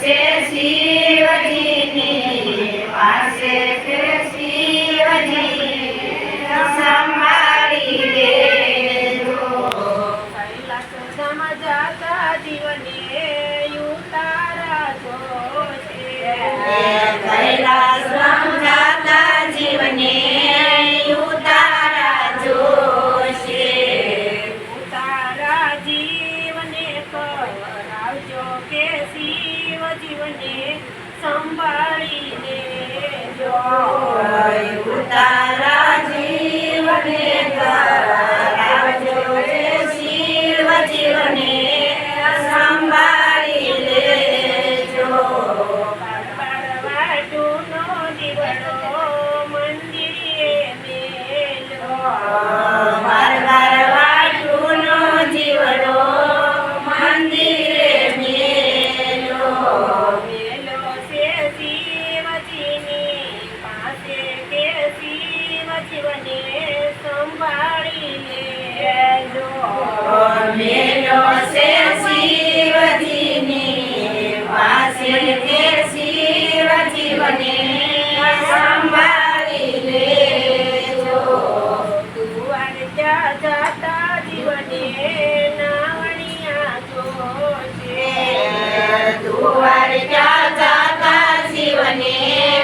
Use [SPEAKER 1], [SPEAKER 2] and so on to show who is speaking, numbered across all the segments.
[SPEAKER 1] ser જાતા જીવને નાવણિયા જોશે
[SPEAKER 2] તુવાર જાતા
[SPEAKER 1] જીવને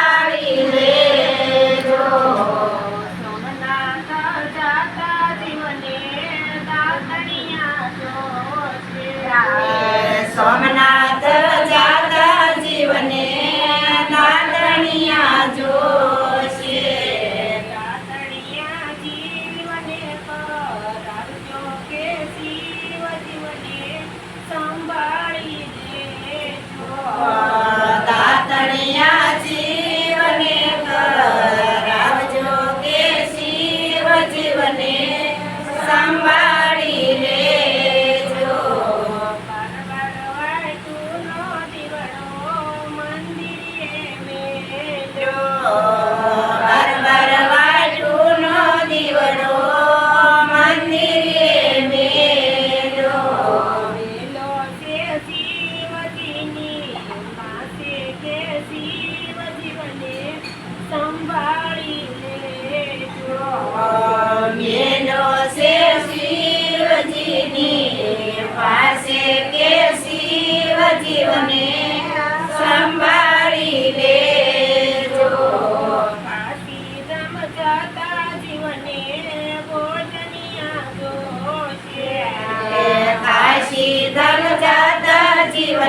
[SPEAKER 2] Bye.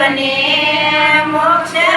[SPEAKER 2] જીવને મોક્ષ